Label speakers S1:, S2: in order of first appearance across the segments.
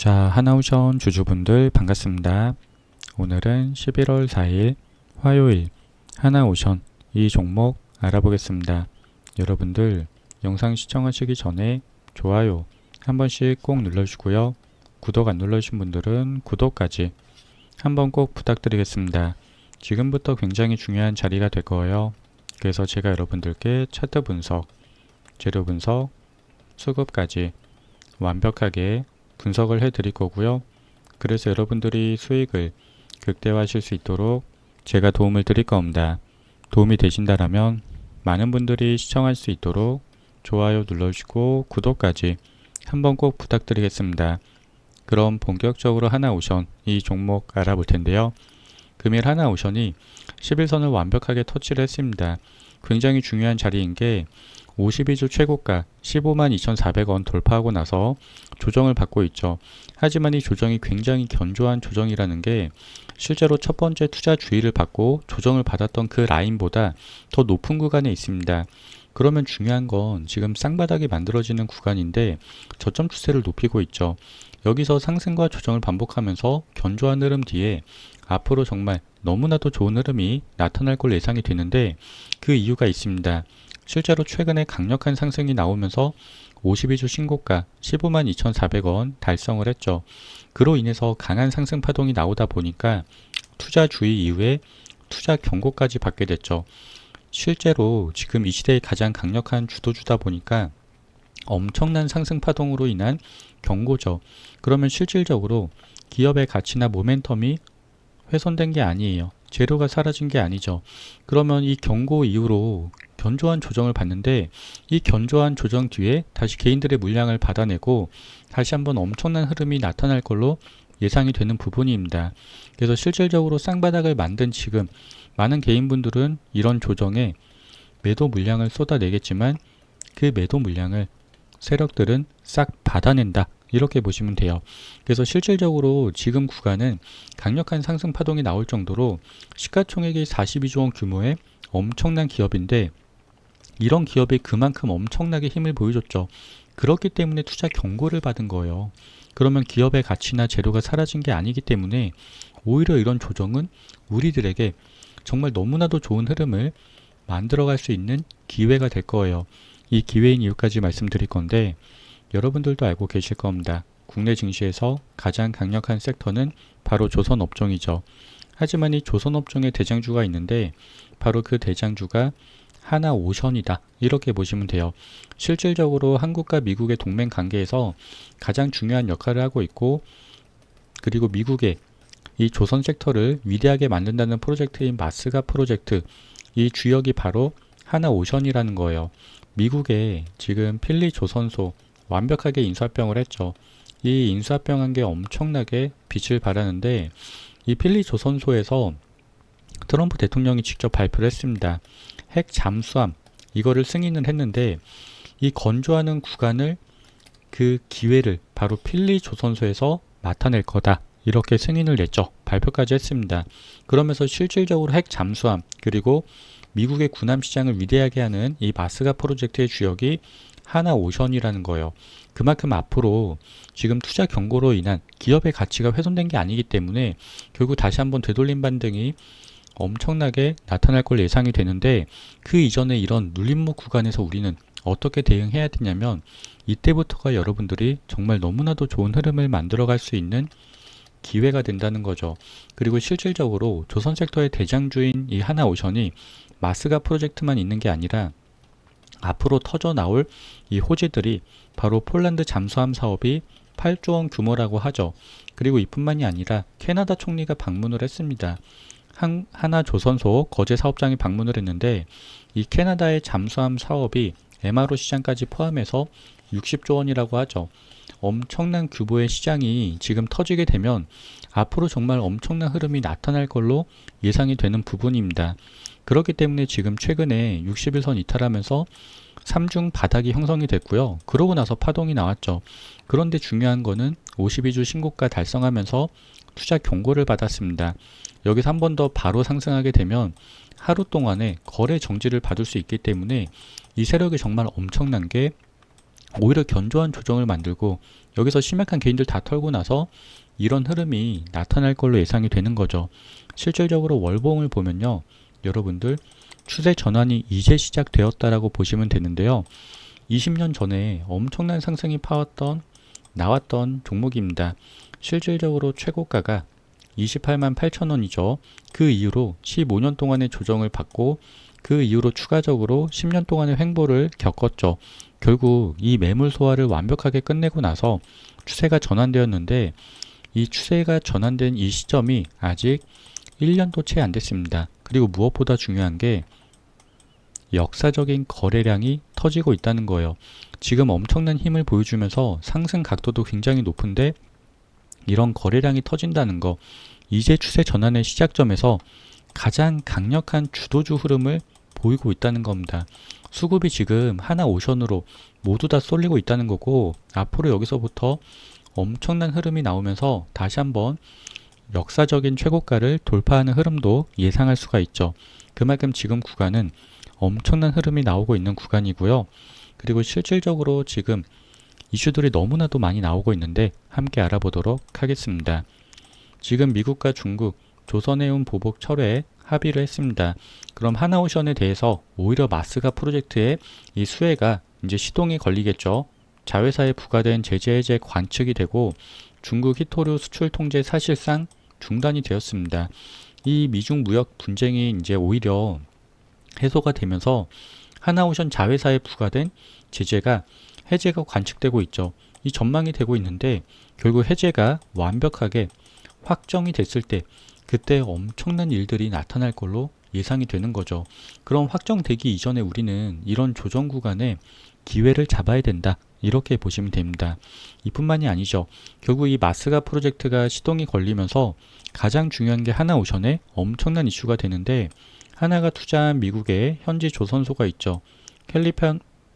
S1: 자, 하나우션 주주분들 반갑습니다. 오늘은 11월 4일 화요일 하나오션 이 종목 알아보겠습니다. 여러분들 영상 시청하시기 전에 좋아요 한 번씩 꼭 눌러주고요. 구독 안 눌러주신 분들은 구독까지 한번 꼭 부탁드리겠습니다. 지금부터 굉장히 중요한 자리가 될 거예요. 그래서 제가 여러분들께 차트 분석, 재료 분석, 수급까지 완벽하게 분석을 해 드릴 거고요. 그래서 여러분들이 수익을 극대화하실 수 있도록 제가 도움을 드릴 겁니다. 도움이 되신다라면 많은 분들이 시청할 수 있도록 좋아요 눌러주시고 구독까지 한번 꼭 부탁드리겠습니다. 그럼 본격적으로 하나오션 이 종목 알아볼 텐데요. 금일 하나오션이 11선을 완벽하게 터치를 했습니다. 굉장히 중요한 자리인 게 52주 최고가 15만 2,400원 돌파하고 나서 조정을 받고 있죠. 하지만 이 조정이 굉장히 견조한 조정이라는 게 실제로 첫 번째 투자 주의를 받고 조정을 받았던 그 라인보다 더 높은 구간에 있습니다. 그러면 중요한 건 지금 쌍바닥이 만들어지는 구간인데 저점 추세를 높이고 있죠. 여기서 상승과 조정을 반복하면서 견조한 흐름 뒤에 앞으로 정말 너무나도 좋은 흐름이 나타날 걸 예상이 되는데 그 이유가 있습니다. 실제로 최근에 강력한 상승이 나오면서 52주 신고가 15만 2,400원 달성을 했죠. 그로 인해서 강한 상승 파동이 나오다 보니까 투자 주의 이후에 투자 경고까지 받게 됐죠. 실제로 지금 이 시대의 가장 강력한 주도주다 보니까 엄청난 상승 파동으로 인한 경고죠. 그러면 실질적으로 기업의 가치나 모멘텀이 훼손된 게 아니에요. 재료가 사라진 게 아니죠. 그러면 이 경고 이후로 견조한 조정을 받는데 이 견조한 조정 뒤에 다시 개인들의 물량을 받아내고 다시 한번 엄청난 흐름이 나타날 걸로 예상이 되는 부분입니다. 그래서 실질적으로 쌍바닥을 만든 지금 많은 개인분들은 이런 조정에 매도 물량을 쏟아내겠지만 그 매도 물량을 세력들은 싹 받아낸다. 이렇게 보시면 돼요. 그래서 실질적으로 지금 구간은 강력한 상승 파동이 나올 정도로 시가총액이 42조 원 규모의 엄청난 기업인데 이런 기업이 그만큼 엄청나게 힘을 보여줬죠. 그렇기 때문에 투자 경고를 받은 거예요. 그러면 기업의 가치나 재료가 사라진 게 아니기 때문에 오히려 이런 조정은 우리들에게 정말 너무나도 좋은 흐름을 만들어갈 수 있는 기회가 될 거예요. 이 기회인 이유까지 말씀드릴 건데 여러분들도 알고 계실 겁니다. 국내 증시에서 가장 강력한 섹터는 바로 조선업종이죠. 하지만 이 조선업종의 대장주가 있는데 바로 그 대장주가 하나 오션이다. 이렇게 보시면 돼요. 실질적으로 한국과 미국의 동맹 관계에서 가장 중요한 역할을 하고 있고 그리고 미국의 이 조선 섹터를 위대하게 만든다는 프로젝트인 마스가 프로젝트 이 주역이 바로 하나 오션이라는 거예요. 미국의 지금 필리 조선소 완벽하게 인수합병을 했죠. 이 인수합병한 게 엄청나게 빛을 발하는데 이 필리 조선소에서 트럼프 대통령이 직접 발표를 했습니다. 핵 잠수함 이거를 승인을 했는데 이 건조하는 구간을 그 기회를 바로 필리 조선소에서 나타낼 거다. 이렇게 승인을 냈죠. 발표까지 했습니다. 그러면서 실질적으로 핵 잠수함 그리고 미국의 군함 시장을 위대하게 하는 이 마스가 프로젝트의 주역이 하나 오션이라는 거예요. 그만큼 앞으로 지금 투자 경고로 인한 기업의 가치가 훼손된 게 아니기 때문에 결국 다시 한번 되돌림 반등이 엄청나게 나타날 걸 예상이 되는데 그 이전에 이런 눌림목 구간에서 우리는 어떻게 대응해야 되냐면 이때부터가 여러분들이 정말 너무나도 좋은 흐름을 만들어 갈 수 있는 기회가 된다는 거죠. 그리고 실질적으로 조선 섹터의 대장주인 이 하나오션이 마스가 프로젝트만 있는 게 아니라 앞으로 터져 나올 이 호재들이 바로 폴란드 잠수함 사업이 8조 원 규모라고 하죠. 그리고 이뿐만이 아니라 캐나다 총리가 방문을 했습니다. 한, 하나 조선소 거제 사업장이 방문을 했는데 이 캐나다의 잠수함 사업이 MRO 시장까지 포함해서 60조 원이라고 하죠. 엄청난 규모의 시장이 지금 터지게 되면 앞으로 정말 엄청난 흐름이 나타날 걸로 예상이 되는 부분입니다. 그렇기 때문에 지금 최근에 60일선 이탈하면서 3중 바닥이 형성이 됐고요. 그러고 나서 파동이 나왔죠. 그런데 중요한 거는 52주 신고가 달성하면서 투자 경고를 받았습니다. 여기서 한 번 더 바로 상승하게 되면 하루 동안에 거래 정지를 받을 수 있기 때문에 이 세력이 정말 엄청난 게 오히려 견조한 조정을 만들고 여기서 심약한 개인들 다 털고 나서 이런 흐름이 나타날 걸로 예상이 되는 거죠. 실질적으로 월봉을 보면요. 여러분들 추세 전환이 이제 시작되었다라고 보시면 되는데요. 20년 전에 엄청난 상승이 파왔던 나왔던 종목입니다. 실질적으로 최고가가 28만 8천 원이죠. 그 이후로 15년 동안의 조정을 받고 그 이후로 추가적으로 10년 동안의 횡보를 겪었죠. 결국 이 매물 소화를 완벽하게 끝내고 나서 추세가 전환되었는데 이 추세가 전환된 이 시점이 아직 1년도 채 안 됐습니다. 그리고 무엇보다 중요한 게 역사적인 거래량이 터지고 있다는 거예요. 지금 엄청난 힘을 보여주면서 상승 각도도 굉장히 높은데 이런 거래량이 터진다는 거 이제 추세 전환의 시작점에서 가장 강력한 주도주 흐름을 보이고 있다는 겁니다. 수급이 지금 하나 오션으로 모두 다 쏠리고 있다는 거고 앞으로 여기서부터 엄청난 흐름이 나오면서 다시 한번 역사적인 최고가를 돌파하는 흐름도 예상할 수가 있죠. 그만큼 지금 구간은 엄청난 흐름이 나오고 있는 구간이고요. 그리고 실질적으로 지금 이슈들이 너무나도 많이 나오고 있는데 함께 알아보도록 하겠습니다. 지금 미국과 중국, 조선해운 보복 철회에 합의를 했습니다. 그럼 하나오션에 대해서 오히려 마스가 프로젝트의 이 수혜가 이제 시동이 걸리겠죠. 자회사에 부과된 제재 해제 관측이 되고 중국 히토류 수출 통제 사실상 중단이 되었습니다. 이 미중 무역 분쟁이 이제 오히려 해소가 되면서 하나오션 자회사에 부과된 제재가 해제가 관측되고 있죠. 이 전망이 되고 있는데 결국 해제가 완벽하게 확정이 됐을 때 그때 엄청난 일들이 나타날 걸로 예상이 되는 거죠. 그럼 확정되기 이전에 우리는 이런 조정 구간에 기회를 잡아야 된다. 이렇게 보시면 됩니다. 이뿐만이 아니죠. 결국 이 마스가 프로젝트가 시동이 걸리면서 가장 중요한 게 하나 오션에 엄청난 이슈가 되는데 하나가 투자한 미국의 현지 조선소가 있죠. 캘리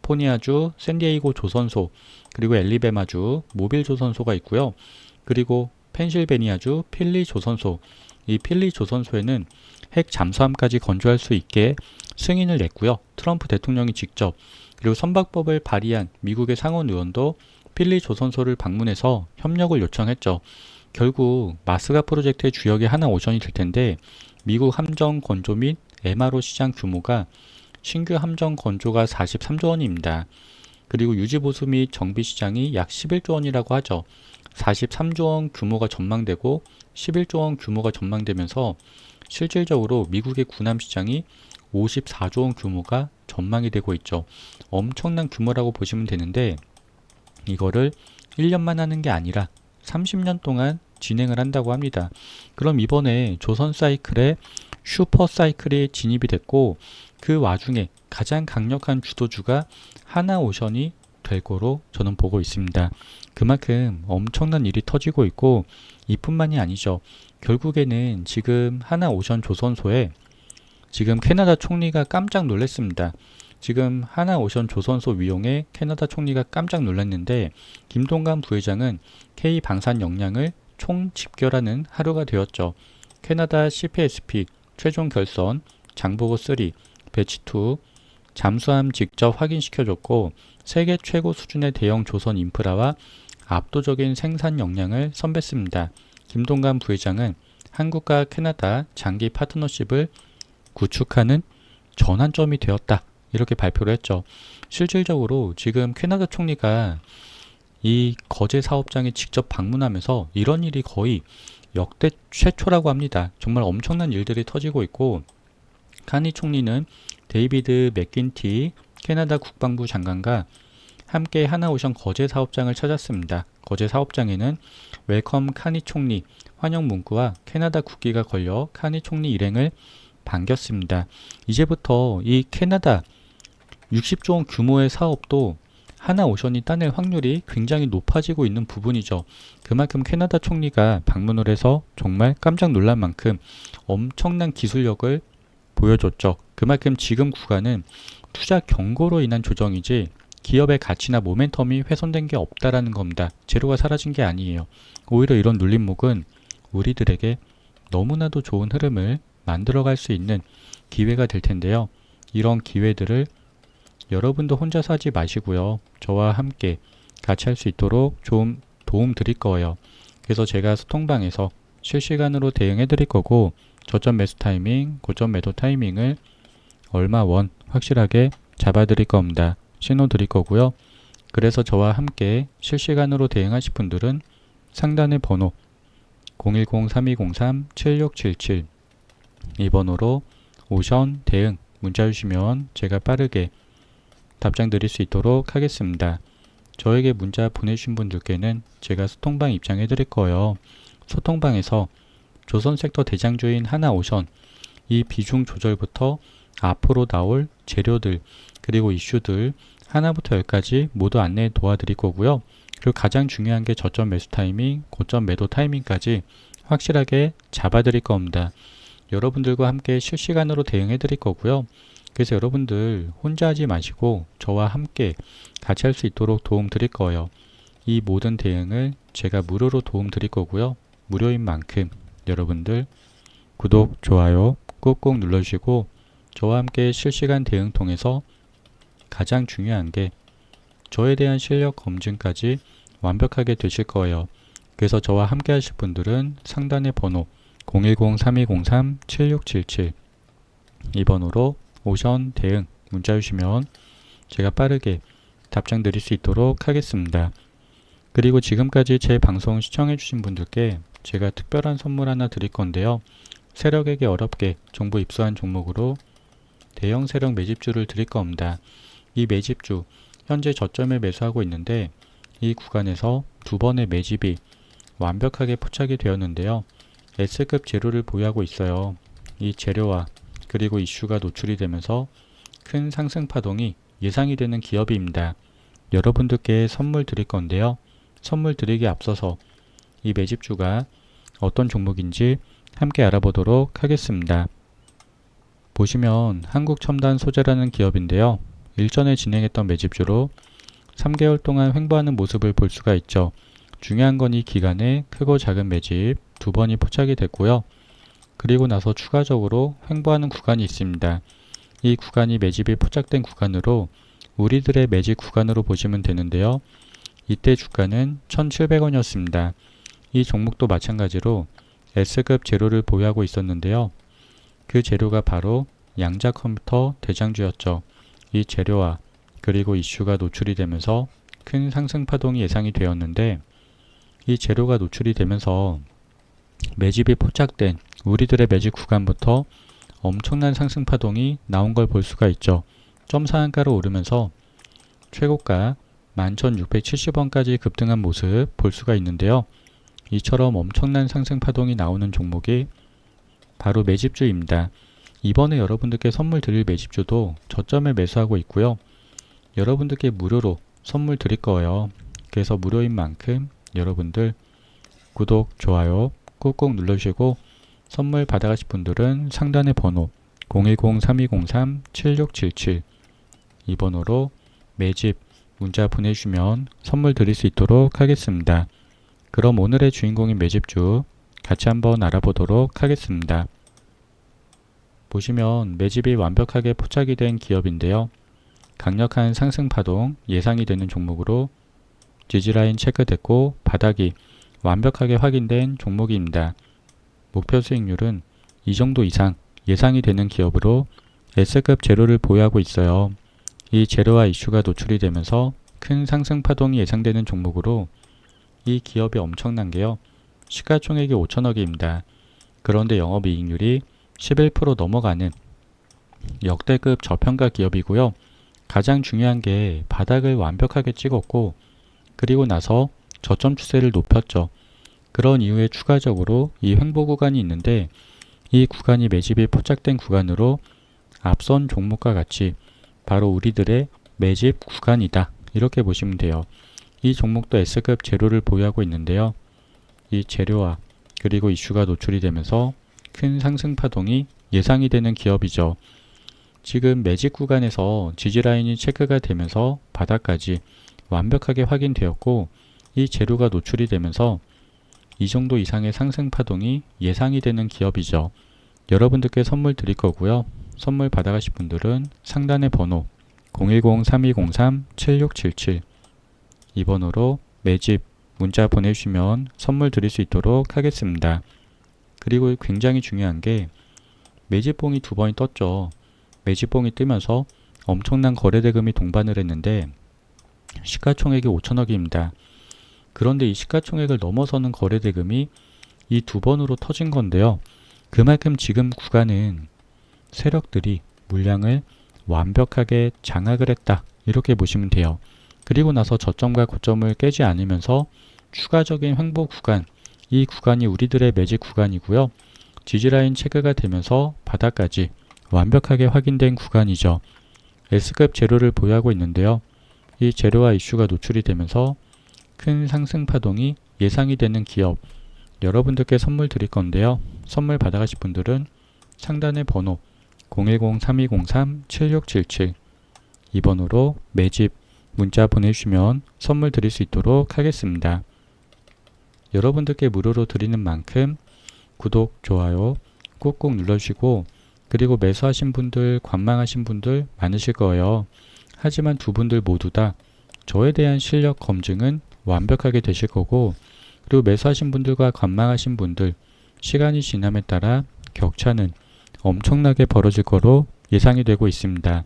S1: 포니아주 샌디에이고 조선소, 그리고 엘리베마주 모빌 조선소가 있고요. 그리고 펜실베니아주 필리 조선소, 이 필리 조선소에는 핵 잠수함까지 건조할 수 있게 승인을 냈고요. 트럼프 대통령이 직접 그리고 선박법을 발의한 미국의 상원 의원도 필리 조선소를 방문해서 협력을 요청했죠. 결국 마스가 프로젝트의 주역이 하나 오션이 될 텐데 미국 함정 건조 및 MRO 시장 규모가 신규 함정 건조가 43조 원입니다. 그리고 유지보수 및 정비 시장이 약 11조 원이라고 하죠. 43조 원 규모가 전망되고 11조 원 규모가 전망되면서 실질적으로 미국의 군함 시장이 54조 원 규모가 전망이 되고 있죠. 엄청난 규모라고 보시면 되는데 이거를 1년만 하는 게 아니라 30년 동안 진행을 한다고 합니다. 그럼 이번에 조선 사이클에 슈퍼 사이클이 진입이 됐고 그 와중에 가장 강력한 주도주가 하나오션이 될 거로 저는 보고 있습니다. 그만큼 엄청난 일이 터지고 있고 이뿐만이 아니죠. 결국에는 지금 하나오션 조선소에 지금 캐나다 총리가 깜짝 놀랐습니다. 지금 하나오션 조선소 위용에 캐나다 총리가 깜짝 놀랐는데 김동관 부회장은 K 방산 역량을 총 집결하는 하루가 되었죠. 캐나다 CPSP 최종 결선, 장보고 3, 배치 2, 잠수함 직접 확인시켜줬고 세계 최고 수준의 대형 조선 인프라와 압도적인 생산 역량을 선배습니다. 김동관 부회장은 한국과 캐나다 장기 파트너십을 구축하는 전환점이 되었다. 이렇게 발표를 했죠. 실질적으로 지금 캐나다 총리가 이 거제 사업장에 직접 방문하면서 이런 일이 거의 역대 최초라고 합니다. 정말 엄청난 일들이 터지고 있고 카니 총리는 데이비드 맥긴티 캐나다 국방부 장관과 함께 하나오션 거제 사업장을 찾았습니다. 거제 사업장에는 웰컴 카니 총리 환영 문구와 캐나다 국기가 걸려 카니 총리 일행을 반겼습니다. 이제부터 이 캐나다 60조 원 규모의 사업도 하나 오션이 따낼 확률이 굉장히 높아지고 있는 부분이죠. 그만큼 캐나다 총리가 방문을 해서 정말 깜짝 놀란 만큼 엄청난 기술력을 보여줬죠. 그만큼 지금 구간은 투자 경고로 인한 조정이지 기업의 가치나 모멘텀이 훼손된 게 없다라는 겁니다. 재료가 사라진 게 아니에요. 오히려 이런 눌림목은 우리들에게 너무나도 좋은 흐름을 만들어갈 수 있는 기회가 될 텐데요. 이런 기회들을 여러분도 혼자 사지 마시고요. 저와 함께 같이 할 수 있도록 좀 도움 드릴 거예요. 그래서 제가 소통방에서 실시간으로 대응해 드릴 거고 저점 매수 타이밍, 고점 매도 타이밍을 얼마 원 확실하게 잡아 드릴 겁니다. 신호 드릴 거고요. 그래서 저와 함께 실시간으로 대응하실 분들은 상단의 번호 010-3203-7677 이 번호로 오션 대응 문자 주시면 제가 빠르게 답장 드릴 수 있도록 하겠습니다. 저에게 문자 보내주신 분들께는 제가 소통방 입장해 드릴 거예요. 소통방에서 조선 섹터 대장주인 하나오션 이 비중 조절부터 앞으로 나올 재료들 그리고 이슈들 하나부터 열까지 모두 안내 도와드릴 거고요. 그리고 가장 중요한 게 저점 매수 타이밍, 고점 매도 타이밍까지 확실하게 잡아드릴 겁니다. 여러분들과 함께 실시간으로 대응해 드릴 거고요. 그래서 여러분들 혼자 하지 마시고 저와 함께 같이 할 수 있도록 도움 드릴 거예요. 이 모든 대응을 제가 무료로 도움 드릴 거고요. 무료인 만큼 여러분들 구독, 좋아요 꾹꾹 눌러주시고 저와 함께 실시간 대응 통해서 가장 중요한 게 저에 대한 실력 검증까지 완벽하게 되실 거예요. 그래서 저와 함께 하실 분들은 상단의 번호 010-3203-7677 이 번호로 오션 대응 문자 주시면 제가 빠르게 답장 드릴 수 있도록 하겠습니다. 그리고 지금까지 제 방송 시청해 주신 분들께 제가 특별한 선물 하나 드릴 건데요. 세력에게 어렵게 정보 입수한 종목으로 대형 세력 매집주를 드릴 겁니다. 이 매집주 현재 저점에 매수하고 있는데 이 구간에서 두 번의 매집이 완벽하게 포착이 되었는데요. S급 재료를 보유하고 있어요. 이 재료와 그리고 이슈가 노출이 되면서 큰 상승 파동이 예상이 되는 기업입니다. 여러분들께 선물 드릴 건데요. 선물 드리기 앞서서 이 매집주가 어떤 종목인지 함께 알아보도록 하겠습니다. 보시면 한국첨단 소재라는 기업인데요. 일전에 진행했던 매집주로 3개월 동안 횡보하는 모습을 볼 수가 있죠. 중요한 건 이 기간에 크고 작은 매집 두 번이 포착이 됐고요. 그리고 나서 추가적으로 횡보하는 구간이 있습니다. 이 구간이 매집이 포착된 구간으로 우리들의 매집 구간으로 보시면 되는데요. 이때 주가는 1,700원이었습니다. 이 종목도 마찬가지로 S급 재료를 보유하고 있었는데요. 그 재료가 바로 양자 컴퓨터 대장주였죠. 이 재료와 그리고 이슈가 노출이 되면서 큰 상승 파동이 예상이 되었는데 이 재료가 노출이 되면서 매집이 포착된 우리들의 매집 구간부터 엄청난 상승 파동이 나온 걸 볼 수가 있죠. 점 상한가로 오르면서 최고가 11,670원까지 급등한 모습 볼 수가 있는데요. 이처럼 엄청난 상승 파동이 나오는 종목이 바로 매집주입니다. 이번에 여러분들께 선물 드릴 매집주도 저점에 매수하고 있고요. 여러분들께 무료로 선물 드릴 거예요. 그래서 무료인 만큼 여러분들 구독, 좋아요 꾹꾹 눌러주시고 선물 받아가실 분들은 상단의 번호 010-3203-7677 이 번호로 매집 문자 보내주시면 선물 드릴 수 있도록 하겠습니다. 그럼 오늘의 주인공인 매집주 같이 한번 알아보도록 하겠습니다. 보시면 매집이 완벽하게 포착이 된 기업인데요. 강력한 상승 파동 예상이 되는 종목으로 지지라인 체크됐고 바닥이 완벽하게 확인된 종목입니다. 목표 수익률은 이 정도 이상 예상이 되는 기업으로 S급 재료를 보유하고 있어요. 이 재료와 이슈가 노출이 되면서 큰 상승 파동이 예상되는 종목으로 이 기업이 엄청난 게요. 시가총액이 5천억입니다. 그런데 영업이익률이 11% 넘어가는 역대급 저평가 기업이고요. 가장 중요한 게 바닥을 완벽하게 찍었고 그리고 나서 저점 추세를 높였죠. 그런 이후에 추가적으로 이 횡보 구간이 있는데 이 구간이 매집이 포착된 구간으로 앞선 종목과 같이 바로 우리들의 매집 구간이다. 이렇게 보시면 돼요. 이 종목도 S급 재료를 보유하고 있는데요. 이 재료와 그리고 이슈가 노출이 되면서 큰 상승 파동이 예상이 되는 기업이죠. 지금 매집 구간에서 지지라인이 체크가 되면서 바닥까지 완벽하게 확인되었고 이 재료가 노출이 되면서 이 정도 이상의 상승 파동이 예상이 되는 기업이죠. 여러분들께 선물 드릴 거고요. 선물 받아가실 분들은 상단의 번호 010-3203-7677 이이 번호로 매집 문자 보내주시면 선물 드릴 수 있도록 하겠습니다. 그리고 굉장히 중요한 게 매집봉이 두 번이 떴죠. 매집봉이 뜨면서 엄청난 거래대금이 동반을 했는데 시가총액이 5천억입니다. 그런데 이 시가총액을 넘어서는 거래대금이 이 두 번으로 터진 건데요. 그만큼 지금 구간은 세력들이 물량을 완벽하게 장악을 했다. 이렇게 보시면 돼요. 그리고 나서 저점과 고점을 깨지 않으면서 추가적인 횡보 구간, 이 구간이 우리들의 매직 구간이고요. 지지라인 체크가 되면서 바닥까지 완벽하게 확인된 구간이죠. S급 재료를 보유하고 있는데요. 이 재료와 이슈가 노출이 되면서 큰 상승 파동이 예상이 되는 기업 여러분들께 선물 드릴 건데요. 선물 받아가실 분들은 상단의 번호 010-3203-7677이 번호로 매집 문자 보내주시면 선물 드릴 수 있도록 하겠습니다. 여러분들께 무료로 드리는 만큼 구독, 좋아요 꾹꾹 눌러주시고 그리고 매수하신 분들, 관망하신 분들 많으실 거예요. 하지만 두 분들 모두 다 저에 대한 실력 검증은 완벽하게 되실 거고 그리고 매수하신 분들과 관망하신 분들 시간이 지남에 따라 격차는 엄청나게 벌어질 거로 예상이 되고 있습니다.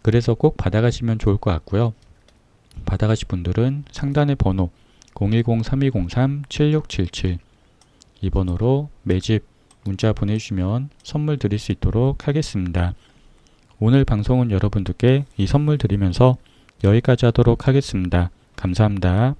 S1: 그래서 꼭 받아가시면 좋을 것 같고요. 받아가실 분들은 상단의 번호 010-3203-7677 이 번호로 매집 문자 보내주시면 선물 드릴 수 있도록 하겠습니다. 오늘 방송은 여러분들께 이 선물 드리면서 여기까지 하도록 하겠습니다. 감사합니다.